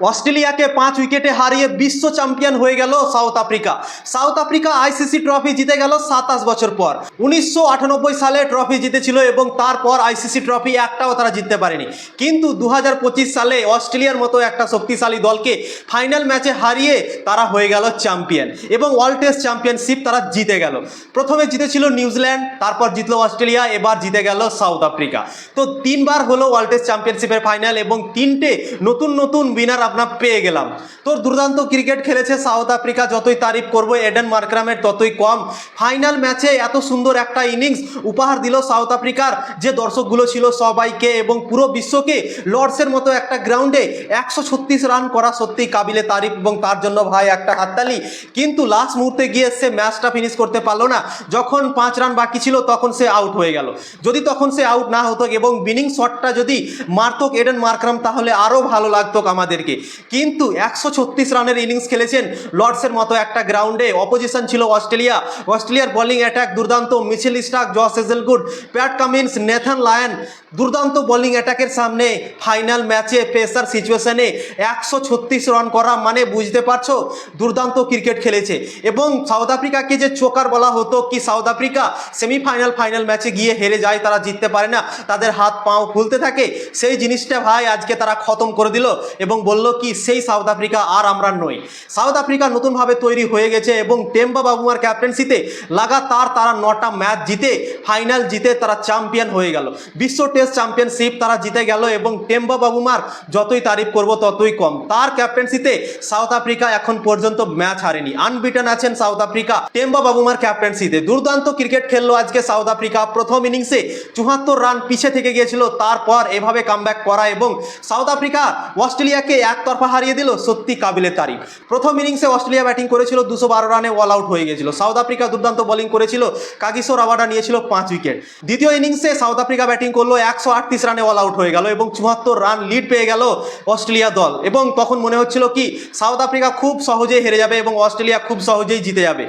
অস্ট্রেলিয়াকে পাঁচ উইকেটে হারিয়ে বিশ্ব চ্যাম্পিয়ন হয়ে গেল South Africa. South Africa ICC trophy জিতে গেল সাতাশ বছর পর। উনিশশো আটানব্বই সালে ট্রফি জিতেছিল এবং তারপর আইসিসি ট্রফি একটাও তারা জিততে পারেনি। কিন্তু দু হাজার পঁচিশ সালে অস্ট্রেলিয়ার মতো একটা শক্তিশালী দলকে ফাইনাল ম্যাচে হারিয়ে তারা হয়ে গেল চ্যাম্পিয়ন এবং ওয়ার্ল্ড টেস্ট চ্যাম্পিয়নশিপ তারা জিতে গেল। প্রথমে জিতেছিল নিউজিল্যান্ড, তারপর জিতলো অস্ট্রেলিয়া, এবার জিতে গেল সাউথ আফ্রিকা। তো তিনবার হলো ওয়ার্ল্ড টেস্ট চ্যাম্পিয়নশিপের ফাইনাল এবং তিনটে নতুন নতুন উইনার আপনার পেয়ে গেলাম। তো দুর্দান্ত ক্রিকেট খেলেছে সাউথ আফ্রিকা, যতই তারিফ করব, এডেন মার্ক্রামের ততই কম। ফাইনাল ম্যাচে এত সুন্দর একটা ইনিংস উপহার দিল সাউথ আফ্রিকার। যে দর্শকগুলো ছিল সবাইকে এবং পুরো বিশ্বকে লর্ডসের মতো একটা গ্রাউন্ডে একশো ছত্রিশ রান করা সত্যিই কাবিলে তারিফ এবং তার জন্য ভাই একটা হাততালি। কিন্তু লাস্ট মুহূর্তে গিয়ে সে ম্যাচটা ফিনিশ করতে পারল না। যখন পাঁচ রান বাকি ছিল, তখন সে আউট হয়ে গেল। যদি তখন সে আউট না হতো এবং বিনিং শটটা যদি মারতক এডেন মার্ক্রাম তাহলে আরও ভালো লাগতো আমাদেরকে। কিন্তু একশো ছত্রিশ রানের ইনিংস খেলেছেন লর্ডসের মতো একটা গ্রাউন্ডে অপোজিশন ছিল অস্ট্রেলিয়া। অস্ট্রেলিয়ার বোলিং অ্যাটাক দুর্দান্ত Mitchell Starc Josh Hazlewood Pat Cummins, Nathan Lyon. দুর্দান্ত বোলিং অ্যাটাকের সামনে ফাইনাল ম্যাচে প্রেসার সিচুয়েশনে একশো ছত্রিশ রান করা মানে বুঝতে পারছ? দুর্দান্ত ক্রিকেট খেলেছে। এবং সাউথ আফ্রিকাকে যে চোকার বলা হতো, কি সাউথ আফ্রিকা সেমিফাইনাল ফাইনাল ম্যাচে গিয়ে হেরে যায়, তারা জিততে পারে না। তাদের হাত পাও খুলতে থাকে। সেই জিনিসটা ভাই আজকে তারা খতম করে দিল এবং বলল কি? সেই সাউথ আফ্রিকা আর আমরা নই। সাউথ আফ্রিকা নতুনভাবে তৈরি হয়ে গেছে এবং টেম্বা বাবুমার ক্যাপ্টেন্সিতে লাগাতার তারা নটা ম্যাচ জিতে ফাইনাল জিতে তারা চ্যাম্পিয়ন হয়ে গেল। বিশ্ব টেস্ট চ্যাম্পিয়নশিপ তারা জিতে গেল এবং টেম্বা বাবুমার যতই তারিফ করব ততই কম। তার ক্যাপ্টেন্সিতে সাউথ আফ্রিকা এখন পর্যন্ত ম্যাচ হারেনি। আনবিটেন আছেন সাউথ আফ্রিকা টেম্বা বাবুমার ক্যাপ্টেন্সিতে দুর্দান্ত ক্রিকেট খেললো আজকে সাউথ আফ্রিকা প্রথম ইনিংসে চুহাত্তর রান পিছে থেকে গিয়েছিল। তারপর এভাবে কামব্যাক করা এবং সাউথ আফ্রিকা অস্ট্রেলিয়াকে একতরফা হারিয়ে দিল সত্যি কাবিলে তারিফ প্রথম ইনিংসে অস্ট্রেলিয়া ব্যাটিং করেছিল, দুশো বারো রানে অল আউট হয়ে গিয়েছিল সাউথ আফ্রিকা দুর্দান্ত বোলিং করেছিল কাগিসোর আবাডা নিয়েছিল পাঁচ উইকেট দ্বিতীয় ইনিংসে সাউথ আফ্রিকা ব্যাটিং করল, একশো আটত্রিশ রানে অল আউট হয়ে গেল এবং চুয়াত্তর রান লিড পেয়ে গেল অস্ট্রেলিয়া দল। এবং তখন মনে হচ্ছিল কি সাউথ আফ্রিকা খুব সহজেই হেরে যাবে এবং অস্ট্রেলিয়া খুব সহজেই জিতে যাবে।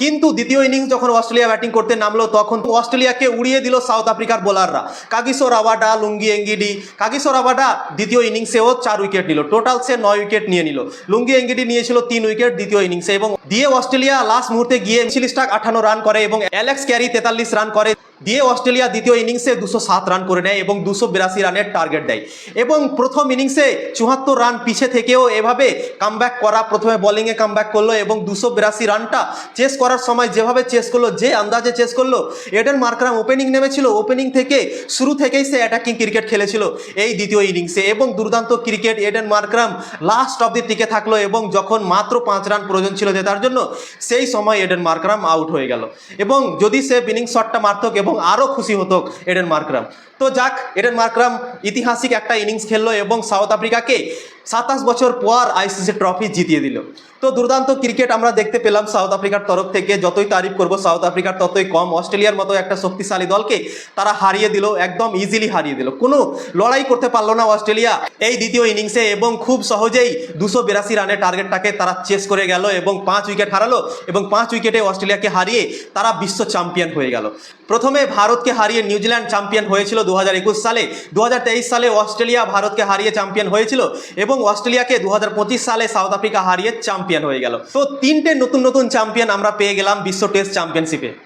কিন্তু দ্বিতীয় ইনিংস যখন অস্ট্রেলিয়া ব্যাটিং করতে নামলো, তখন অস্ট্রেলিয়াকে উড়িয়ে দিল সাউথ আফ্রিকার বোলাররা Kagiso Rabada Lungi Ngidi, Kagiso Rabada দ্বিতীয় ইনিংসেও চার উইকেট নিল। টোটাল সে নয় উইকেট নিয়ে নিল। লুঙ্গি এঙ্গিডি নিয়েছিল তিন উইকেট দ্বিতীয় ইনিংসে এবং দিয়ে অস্ট্রেলিয়া লাস্ট মুহূর্তে গিয়ে মিছিল টাক আঠান্ন রান করে এবং অ্যালেক্স ক্যারি তেতাল্লিশ রান করে দিয়ে অস্ট্রেলিয়া দ্বিতীয় ইনিংসে দুশো সাত রান করে নেয় এবং দুশো বিরাশি রানের টার্গেট দেয়। এবং প্রথম ইনিংসে চুয়াত্তর রান পিছে থেকেও এভাবে কামব্যাক করা, প্রথমে বোলিংয়ে কামব্যাক করল এবং দুশো বিরাশি রানটা চেস করার সময় যেভাবে চেস করল, যে আন্দাজে চেস করল এডেন মার্করাম ওপেনিং নেমেছিল। ওপেনিং থেকে শুরু থেকেই সে অ্যাটাকিং ক্রিকেট খেলেছিল এই দ্বিতীয় ইনিংসে এবং দুর্দান্ত ক্রিকেট এডেন মার্করাম লাস্ট অব্দি টিকে থাকল এবং যখন মাত্র পাঁচ রান প্রয়োজন ছিল যে তার জন্য সেই সময় এডেন মার্করাম আউট হয়ে গেল। এবং যদি সে বিনিং শটটা মারত এবং আরও খুশি হতো এডেন মার্করাম। তো যাক, এডেন মার্করাম ইতিহাসিক একটা ইনিংস খেললো এবং সাউথ আফ্রিকাকে সাতাশ বছর পর আইসিসি ট্রফি জিতিয়ে দিল। তো দুর্দান্ত ক্রিকেট আমরা দেখতে পেলাম সাউথ আফ্রিকার তরফ থেকে। যতই তারিফ করব সাউথ আফ্রিকার ততই কম। অস্ট্রেলিয়ার মতো একটা শক্তিশালী দলকে তারা হারিয়ে দিল, একদম ইজিলি হারিয়ে দিল। কোনো লড়াই করতে পারল না অস্ট্রেলিয়া এই দ্বিতীয় ইনিংসে এবং খুব সহজেই দুশো বিরাশি রানের টার্গেটটাকে তারা চেস করে গেল এবং পাঁচ উইকেট হারালো এবং পাঁচ উইকেটে অস্ট্রেলিয়াকে হারিয়ে তারা বিশ্ব চ্যাম্পিয়ন হয়ে গেল। প্রথমে ভারতকে হারিয়ে নিউজিল্যান্ড চ্যাম্পিয়ন হয়েছিল দু হাজার একুশ সালে। দু হাজার তেইশ সালে অস্ট্রেলিয়া ভারতকে হারিয়ে চ্যাম্পিয়ন হয়েছিল এবং অস্ট্রেলিয়াকে দু হাজার পঁচিশ সালে সাউথ আফ্রিকা হারিয়ে চ্যাম্পিয়ন হয়ে গেল। তো তিনটে নতুন নতুন চ্যাম্পিয়ন আমরা পেয়ে গেলাম বিশ্ব টেস্ট চ্যাম্পিয়নশিপে।